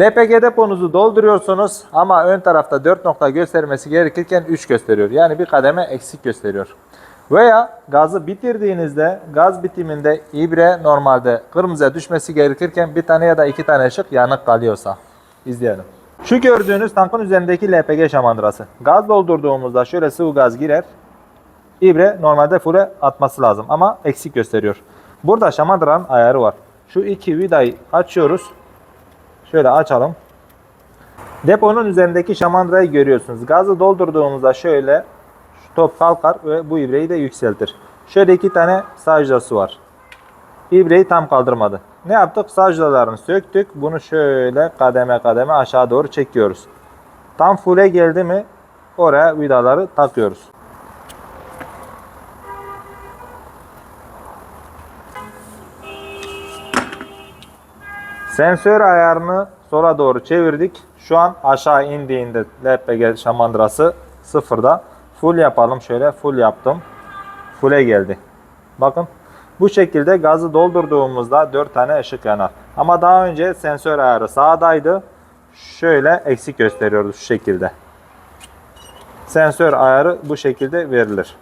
LPG deponuzu dolduruyorsunuz ama ön tarafta 4 nokta göstermesi gerekirken 3 gösteriyor. Yani bir kademe eksik gösteriyor. Veya gazı bitirdiğinizde gaz bitiminde ibre normalde kırmızıya düşmesi gerekirken bir tane ya da iki tane ışık yanık kalıyorsa. İzleyelim. Şu gördüğünüz tankın üzerindeki LPG şamandırası. Gaz doldurduğumuzda şöyle sıvı gaz girer. İbre normalde full'e atması lazım ama eksik gösteriyor. Burada şamandıranın ayarı var. Şu iki vidayı açıyoruz. Şöyle açalım. Deponun üzerindeki şamandırayı görüyorsunuz. Gazı doldurduğumuzda şöyle şu top kalkar ve bu ibreyi de yükseltir. Şöyle iki tane sajdası var. İbreyi tam kaldırmadı. Ne yaptık? Sajdalarını söktük. Bunu şöyle kademe kademe aşağı doğru çekiyoruz. Tam full'e geldi mi oraya vidaları takıyoruz. Sensör ayarını sola doğru çevirdik. Şu an aşağı indiğinde LPG şamandırası sıfırda. Full yapalım şöyle. Full yaptım. Full'e geldi. Bakın. Bu şekilde gazı doldurduğumuzda 4 tane ışık yanar. Ama daha önce sensör ayarı sağdaydı. Şöyle eksik gösteriyordu şu şekilde. Sensör ayarı bu şekilde verilir.